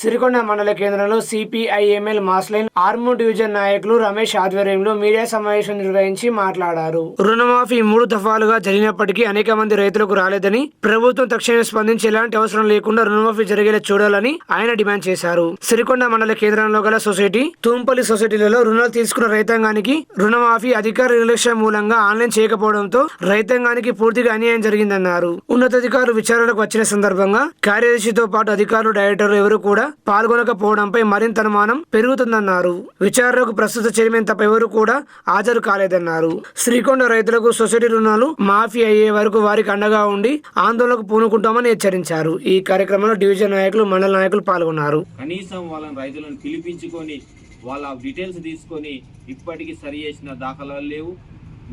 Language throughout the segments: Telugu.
సిరికొండ మండల కేంద్రంలో సిపిఐఎంఎల్ మాస్లైన్ ఆర్మూ డివిజన్ నాయకులు రమేష్ ఆధ్వర్యంలో మీడియా సమావేశం నిర్వహించి మాట్లాడారు. రుణమాఫీ మూడు దఫాలుగా జరిగినప్పటికీ అనేక మంది రైతులకు రాలేదని ప్రభుత్వం తక్షణమే స్పందించి ఎలాంటి అవసరం లేకుండా రుణమాఫీ జరిగేలా చూడాలని ఆయన డిమాండ్ చేశారు. సిరికొండ మండల కేంద్రంలో గల సొసైటీ తూంపల్లి సొసైటీలలో రుణాలు తీసుకున్న రైతాంగానికి రుణమాఫీ అధికార నిర్లక్ష్యం మూలంగా ఆన్లైన్ చేయకపోవడంతో రైతాంగానికి పూర్తిగా అన్యాయం జరిగిందన్నారు. ఉన్నతాధికారులు విచారణకు వచ్చిన సందర్భంగా కార్యదర్శితో పాటు అధికారులు డైరెక్టర్లు ఎవరు కూడా పాల్గొనకపోవడంపై మరింత అనుమానం పెరుగుతుందన్నారు. విచారణకు ప్రస్తుత చైర్మన్ తప్ప ఎవరు కూడా హాజరు కాలేదన్నారు. శ్రీకొండ రైతులకు సొసైటీ రుణాలు మాఫీ అయ్యే వరకు వారికి అండగా ఉండి ఆందోళనకు పూనుకుంటామని హెచ్చరించారు. ఈ కార్యక్రమంలో డివిజన్ నాయకులు మండల నాయకులు పాల్గొన్నారు. కనీసం వాళ్ళని రైతులను పిలిపించుకొని వాళ్ళ డీటెయిల్స్ తీసుకొని ఇప్పటికీ సరి చేసిన దాఖలాలు లేవు.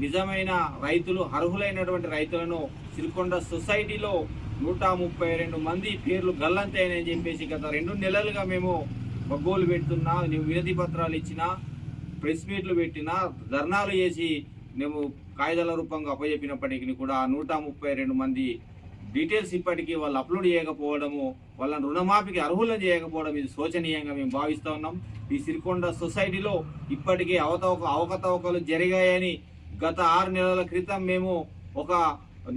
నిజమైన రైతులు అర్హులైనటువంటి రైతులను సిరికొండ సొసైటీలో నూట ముప్పై రెండు మంది పేర్లు గల్లంతైనని చెప్పేసి గత రెండు నెలలుగా మేము బగ్గోలు పెడుతున్నా వినతి పత్రాలు ఇచ్చినా ప్రెస్ మీట్లు పెట్టినా ధర్నాలు చేసి మేము కాయిదాల రూపంగా అప్పచెప్పినప్పటికీ కూడా నూట ముప్పై రెండు మంది డీటెయిల్స్ ఇప్పటికీ వాళ్ళు అప్లోడ్ చేయకపోవడము వాళ్ళని రుణమాఫీకి అర్హులను చేయకపోవడం ఇది శోచనీయంగా మేము భావిస్తూ ఉన్నాం. ఈ సిరికొండ సొసైటీలో ఇప్పటికే అవతవక అవకతవకలు జరిగాయని గత ఆరు నెలల క్రితం మేము ఒక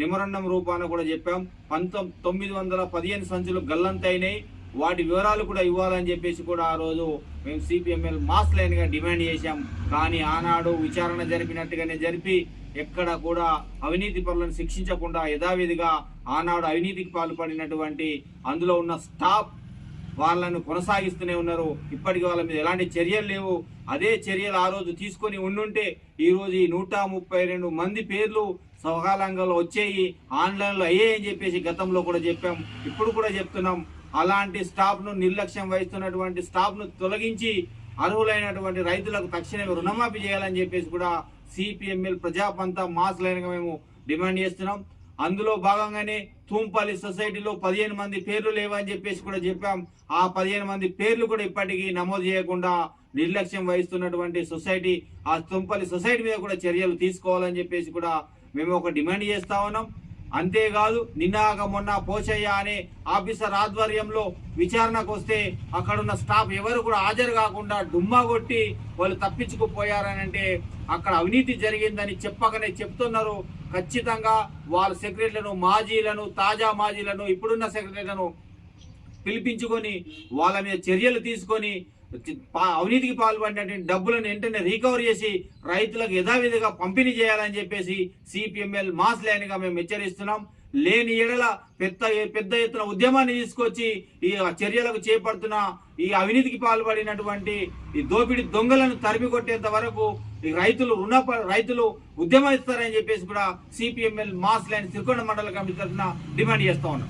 నిమరణం రూపాన కూడా చెప్పాం. పంతొమ్మిది తొమ్మిది వందల పదిహేను సంచులు గల్లంతైనాయి వాటి వివరాలు కూడా ఇవ్వాలని చెప్పేసి కూడా ఆ రోజు మేము సిపిఎంఎల్ మాస్ లైన్గా డిమాండ్ చేశాం. కానీ ఆనాడు విచారణ జరిపినట్టుగానే జరిపి ఎక్కడ కూడా అవినీతి పనులను శిక్షించకుండా యథావిధిగా ఆనాడు అవినీతికి పాల్పడినటువంటి అందులో ఉన్న స్టాఫ్ వాళ్ళను కొనసాగిస్తూనే ఉన్నారు. ఇప్పటికి వాళ్ళ మీద ఎలాంటి చర్యలు లేవు. అదే చర్యలు ఆ రోజు తీసుకొని ఉండుంటే ఈరోజు ఈ నూట ముప్పై రెండు మంది పేర్లు సకాలంగా వచ్చేయి ఆన్లైన్లో అయ్యాయని చెప్పేసి గతంలో కూడా చెప్పాం. ఇప్పుడు కూడా చెప్తున్నాం. అలాంటి స్టాఫ్ను నిర్లక్ష్యం వహిస్తున్నటువంటి స్టాఫ్ను తొలగించి అర్హులైనటువంటి రైతులకు తక్షణమే రుణమాఫీ చేయాలని చెప్పేసి కూడా సిపిఎంఎల్ ప్రజాపంత మాస్ లైన్గా మేము డిమాండ్ చేస్తున్నాం. అందులో భాగంగానే తూంపల్లి సొసైటీలో పదిహేను మంది పేర్లు లేవని చెప్పేసి కూడా చెప్పాం. ఆ పదిహేను మంది పేర్లు కూడా ఇప్పటికీ నమోదు చేయకుండా నిర్లక్ష్యం వహిస్తున్నటువంటి సొసైటీ ఆ తుంపల్లి సొసైటీ మీద కూడా చర్యలు తీసుకోవాలని చెప్పేసి కూడా మేము ఒక డిమాండ్ చేస్తా ఉన్నాం. అంతేకాదు నిన్నాక మొన్న పోచయ్య అనే ఆఫీసర్ ఆధ్వర్యంలో విచారణకు వస్తే అక్కడ ఉన్న స్టాఫ్ ఎవరు కూడా హాజరు కాకుండా డుమ్మా కొట్టి వాళ్ళు తప్పించుకుపోయారని అంటే అక్కడ అవినీతి జరిగిందని చెప్పకనే చెప్తున్నారు. ఖచ్చితంగా వాళ్ళ సెక్రటరీలను మాజీలను తాజా మాజీలను ఇప్పుడున్న సెక్రటరీలను పిలిపించుకొని వాళ్ళ మీద చర్యలు తీసుకొని అవినీతికి పాల్పడినటువంటి డబ్బులను వెంటనే రికవర్ చేసి రైతులకు యథావిధిగా పంపిణీ చేయాలని చెప్పేసి సిపిఎంఎల్ మాస్ లైన్గా మేము హెచ్చరిస్తున్నాం. లేని ఎడల పెద్ద పెద్ద ఎత్తున ఉద్యమాన్ని తీసుకొచ్చి ఈ చర్యలకు చేపడుతున్న ఈ అవినీతికి పాల్పడినటువంటి ఈ దోపిడి దొంగలను తరిమి కొట్టేంత వరకు ఈ రైతులు రుణ రైతులు ఉద్యమిస్తారని చెప్పేసి కూడా సిపిఎంఎల్ మాస్ లైన్ సిరికొండ మండల కమిటీ తరఫున డిమాండ్ చేస్తా ఉన్నాం.